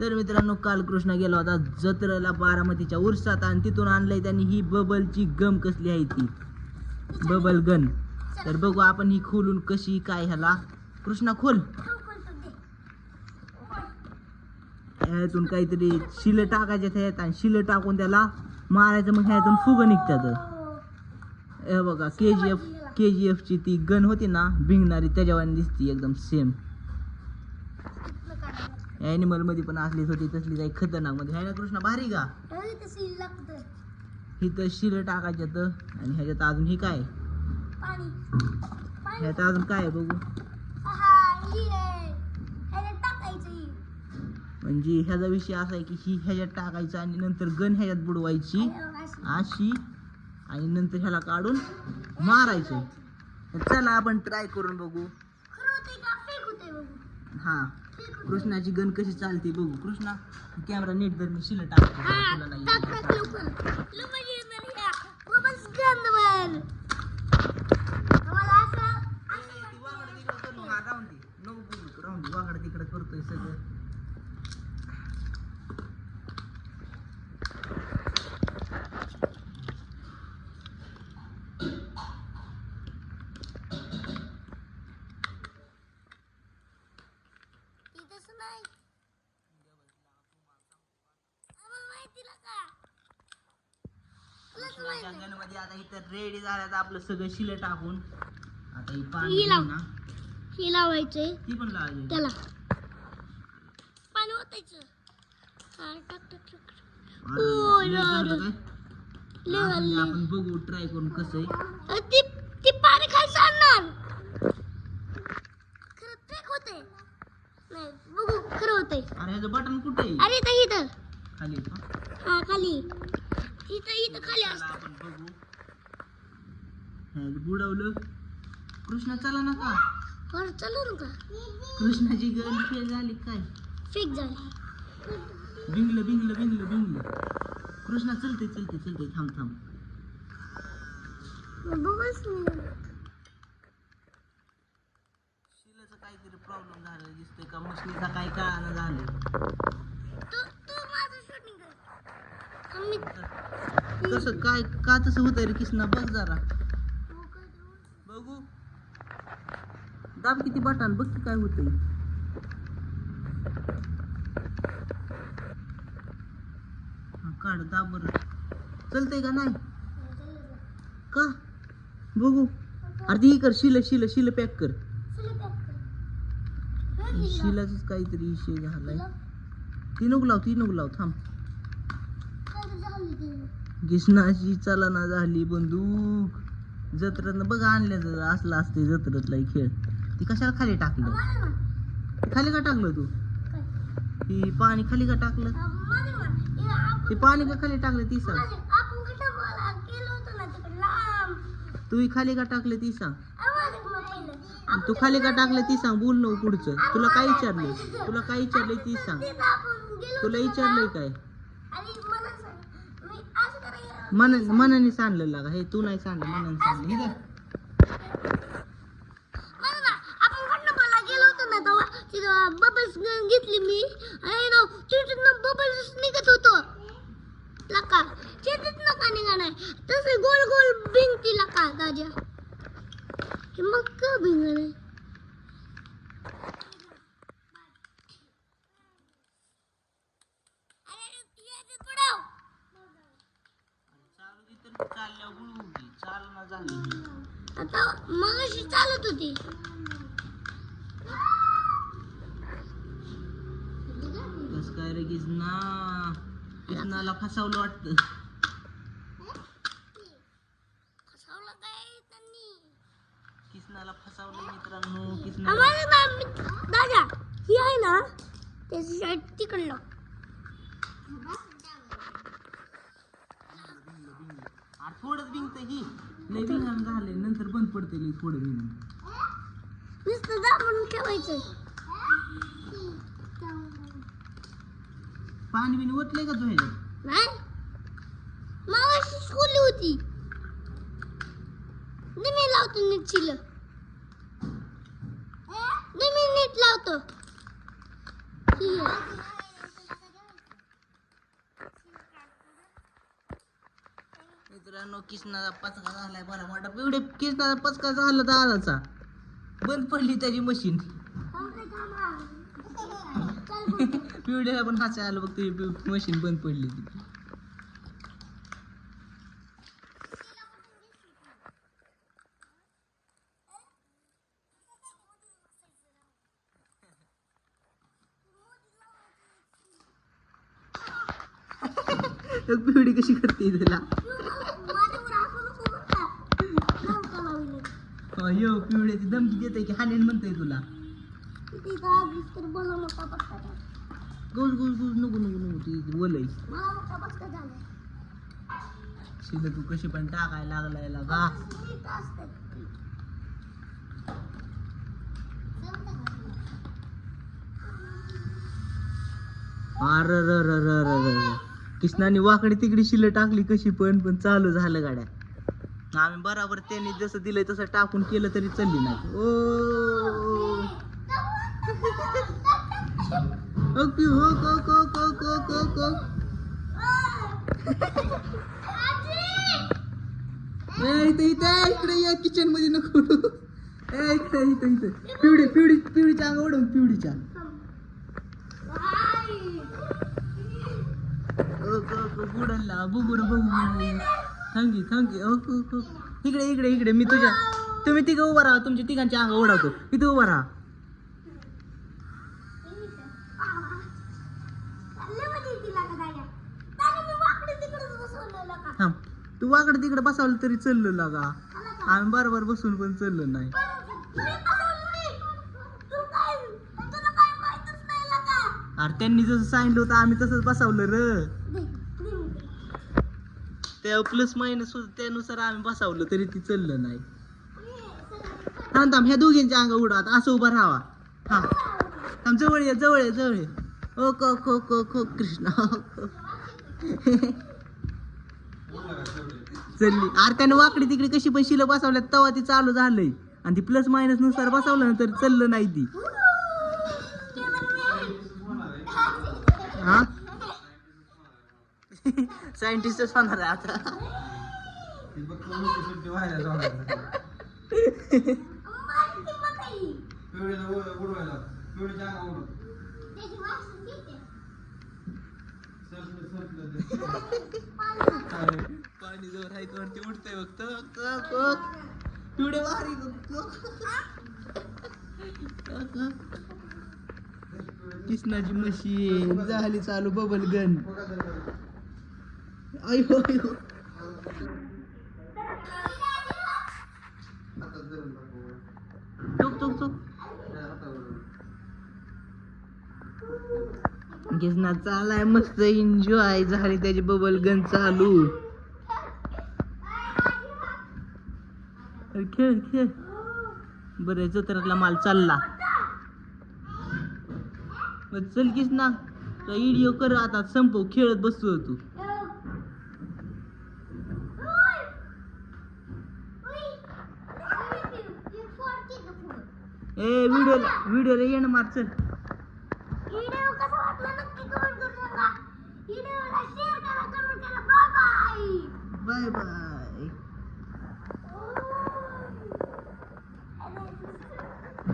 तर मित्रांनो काल कृष्णा गेला होता जत्रेला बारामतीच्या उरसात आणि तिथून आणलंय त्यांनी ही बबलची गम कसली आहे ती. Bubble gun. तर बघू आपण ही खोलून कशी काय ह्याला. कृष्णा खोल. ह्यातून काहीतरी शिलं टाकायचे ह्यात आणि शिलं टाकून त्याला मारायचं मग ह्यातून फुग निघतात. हे बघा के जी एफ के जी एफची ती गन होती ना भिंगणारी त्याच्यावर दिसती एकदम सेम ॲनिमलमध्ये पण असलीच होती तसली काही खतरनाकमध्ये आहे ना कृष्णा? भारी का? इथं शिलं टाकायच्यात आणि ह्याच्यात अजून ही काय? ह्यात अजून काय आहे बघू. म्हणजे ह्याचा विषय असा आहे की ही ह्याच्यात टाकायचं आणि नंतर गन ह्याच्यात बुडवायची अशी. आणि नंतर ह्याला काढून मारायचं. तर चला आपण ट्राय करून बघू. हा. कृष्णाची गन कशी चालते बघू. कृष्णा कॅमेरा नीट धर मी शिलं टाकतो. तुला नाही राहून दे. नको राहून दे. तिकडं करतोय सगळं. गणमध्ये आता इथं रेडी झाल्यात आपलं सगळं शिलं टाकून. आता ही पाणी ही लाव. ना. हे लावायचंय ती पण लावायची. त्याला. पाणी ओतायचं. हा टाक टाक टाक अरे, ओ, लय अरे, झालं अरे. काय? लय आपण- बघू ट्राय करून कसं आहे. अ, ती ती पाणी खाली सांडणार खरं फेक होते नाही बघू खरं होतंय अरे ह्याचं बटन कुठे आहे अरे इथं इथं खाली का? हा खाली इथं इथं खाली चला असतं आपण बघू ह्यात बुडवलं कृष्णा चला ना का वर कृष्णाची गन फेल झाली काय? फेक झाली. बिंगलं बिंगलं बिंगलं बिंगलं. कृष्णा चलते चलते चलते. थांब थांब. शिलाचं काहीतरी प्रॉब्लेम झाला दिसतोय का? मशीनीचा काय कळानं झालं तू तू माझं शूटिंग कर आम्ही कसं काय का तसं होतंय रे कृष्णा? बघ जरा बघू दाब किती बटन बघ की काय होतंय. काढ दाब बर. चलतंय का नाही? का? बघू. अरे ती कर शिल शिल शिल पॅक कर. शिलाच काहीतरी इशे झालाय. ती नको लाव ती नको लाव थांब. गिसनाची चालना झाली बंदूक. जत्रेतनं बघ आणल्या असला असते जत्रेतला एक खेळ. ती कशाला खाली टाकलं? खाली का टाकलं तू? ती पाणी खाली का टाकलं? ते पाणी का खाली टाकलं ती सांग ना तू खाली का टाकलं ती सांग तू खाली का टाकलं ती सांग बोल नको पुढचं. तुला काय विचारलं तुला काय विचारलंय ती सांग तुला विचारलंय ना, काय मन मनाने सांडलं लागा हे तू नाही सांडलं मनाने सांडलं हे धर. बरं ना आपण कुठं बोला गेलो होतो ना तेव्हा तिथं बबल्स घेतली मी. आणि ना तिथून बबल्स निघत होतो. लका. शेतीत नका निघाणार. तसे गोल गोल भिंगती लका हे मग का भिंगणार आता मग अशी चालत होती. काय रे कृष्णा कृष्णाला फसवलं वाटतं. कृष्णाला फसवलं मित्रांनो कृष्णा आम्हाला ना मी- दादा ही आहे ना त्याची शर्ट तिकडलं. थोडंच बिंगत ही. लय बिंगाण झाले नंतर बंद पडते लय थोडं बिंग नुसतं दाबून ठेवायचं. पाणी बिन ओतले का धुवायला नाही. मावाशी स्कूल होती. मी लावतो नीट चिल मी नीट लावतो. मित्रांनो किसनाचा पचका झालाय. बरा वाटत एवढे किसनाचा पचका झाला दादाचा. बंद पडली त्याची मशीन पिवड्याला पण हसायला आलं बघ तुझी मशीन बंद पडली ती पिवडी कशी करते तुला हो, यो पिवड्याची धमकी देते की हानेन म्हणतोय तुला. गोल गोल गोल नको नको नको ती बोलय शिला तू कशी पण टाकायला लागलाय लागा. अर र र र र र र. कृष्णाने वाकडी तिकडी शिलं टाकली कशी पण पण चालू झालं गाड्या. आम्ही बराबर त्यांनी जसं दिलंय तसं टाकून केलं तरी चालली नाही. ओ. ओके हो को को को को को को. ए, इथे इथं इकडे या किचनमध्ये नको उडू. ए इथं इथं इथं. पिवडी पिवडी पिवडीच्या अंग उडून पिवडीच्या. ओ को को बुडला बघू थँक्यू थँक्यू ओ को इकडे इकडे इकडे. मी तुझ्या तुम्ही तिघं उभा राहा. तुमच्या तिघांच्या अंग उडवतो. इथं उभा राहा. थांब. तू वाकड तिकडे बसावलं तरी चललो लागा आम्ही बरोबर बसून पण चललो नाही. अरे त्यांनी जसं सांगितलं होतं आम्ही तसंच बसावलं र. त्या प्लस मायनस त्यानुसार आम्ही बसावलं तरी ती चललं नाही. थांब थांब ह्या दोघींच्या अंग उडा आता. असं उभा राहावा. हा थांब जवळ ये जवळ ये जवळ ये. ओ को को को को कृष्णा चलली. अरे त्यानं वाकडी तिकडे कशी पण शिलं बसवल्यात तेव्हा ती चालू झालंय. आणि ती प्लस मायनसनुसार बसवलं ना तरी चाललं नाही ती. हा? सायंटिस्टच होणार आता. पाणी जवळ आहे वरती उठतंय फक्त. पिवडे भारी कृष्णाची मशीन झाली चालू बबल गन अयो अयो टोक टोक टोक कृष्णा चालाय मस्त एन्जॉय झाली त्याची बबल गन चालू अरे खेळ खेळ. बरं जत्रातला माल चालला. मग चल किस ना. व्हिडिओ कर आता संपव खेळत बसतो तू. ए व्हिडिओला व्हिडिओला येणं मार चल. Bye bye